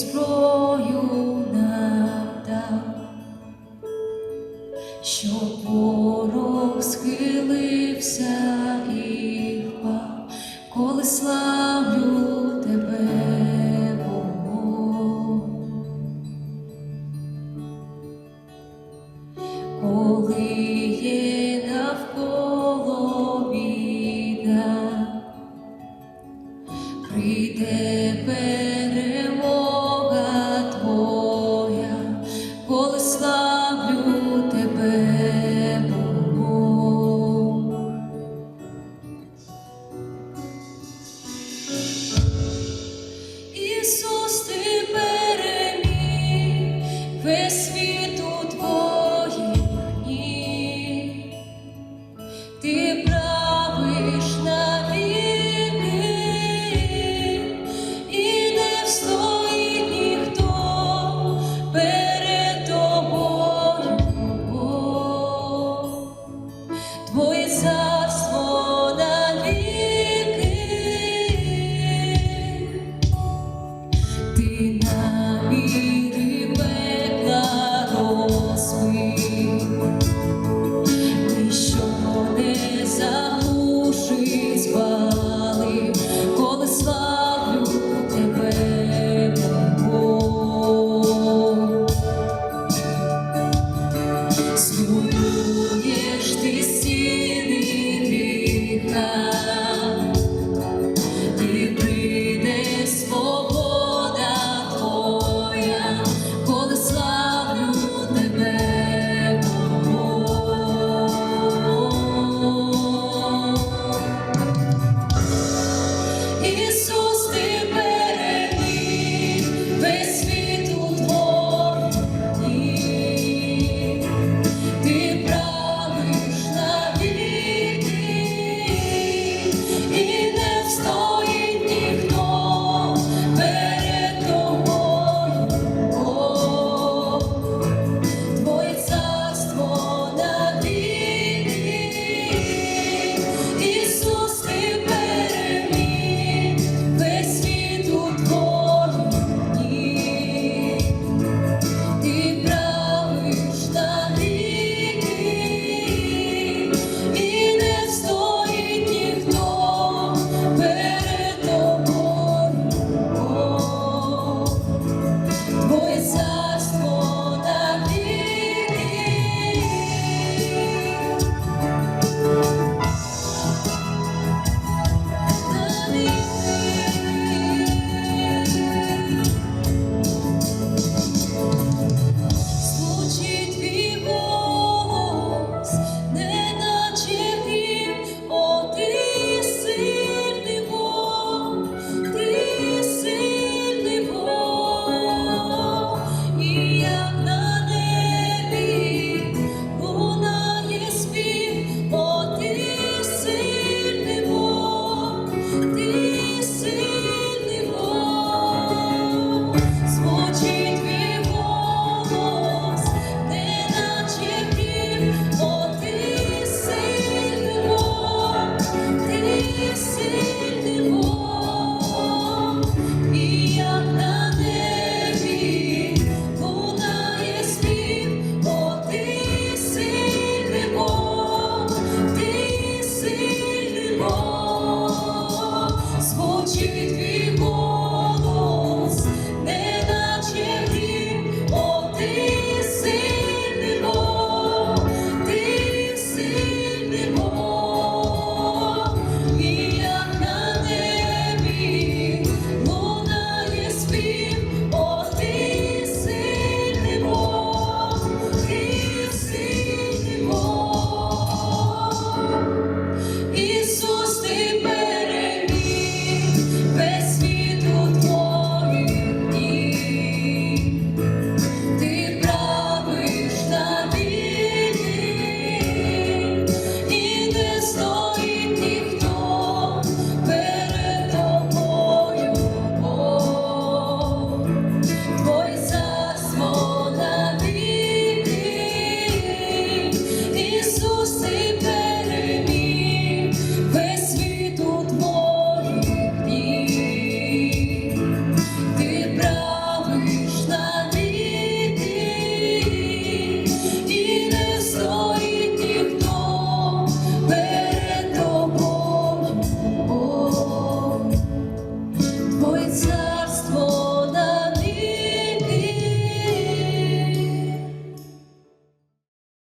зброю нам дав, схилився і коли славлю тебе. Коли є навколо прийде перемога me. so sweet.